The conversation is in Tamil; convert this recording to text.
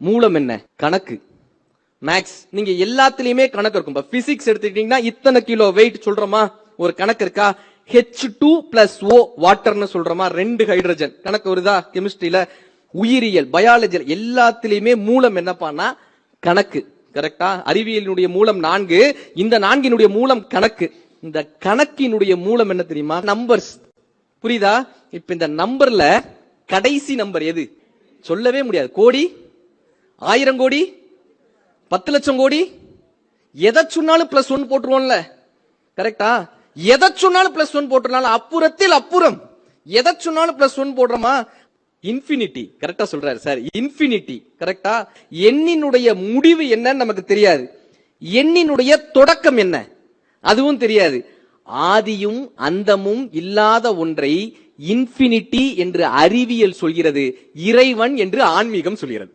மூலம் என்ன? கணக்கு. மேக்ஸ் நீங்க எல்லாத்துலயுமே கணக்கு இருக்கும். இப்ப பிசிக்ஸ் எடுத்துக்கிட்டீங்கன்னா இத்தனை கிலோ வெயிட் சொல்றோமா? ஒரு கணக்கு இருக்கா? ஹெச் டூ பிளஸ் ஓ வாட்டர்னு சொல்றோமா? ரெண்டு ஹைட்ரஜன் கணக்கு வருதா? கெமிஸ்ட்ரியில உயிரியல் பயாலஜி எல்லாத்துலயுமே மூலம் என்னப்பான்னா கணக்கு. கரெக்டா அறிவியலினுடைய மூலம் நான்கு. இந்த நான்கினுடைய மூலம் கணக்கு. இந்த கணக்கினுடைய மூலம் என்ன தெரியுமா? நம்பர்ஸ் புரியுதா? இப்ப இந்த நம்பர்ல கடைசி நம்பர் எது? சொல்லவே முடியாது. கோடி ஆயிரம் கோடி? பத்து லட்சம் கோடி? எதை சொன்னாலும் பிளஸ் ஒன் போட்டுருவோம்ல. கரெக்டா எதை சொன்னாலும் பிளஸ் ஒன் போட்டுருனாலும் அப்புறத்தில் அப்புறம். எதை சொன்னாலும் பிளஸ் ஒன் போடுறோமா? இன்ஃபினிட்டி கரெக்டா சொல்றாரு சார் இன்ஃபினிட்டி கரெக்டா எண்ணினுடைய முடிவு என்னன்னு நமக்கு தெரியாது. எண்ணினுடைய தொடக்கம் என்ன? அதுவும் தெரியாது. ஆதியும் அந்தமும் இல்லாத ஒன்றை இன்ஃபினிட்டி என்று அறிவியல் சொல்கிறது இறைவன் என்று ஆன்மீகம் சொல்கிறது.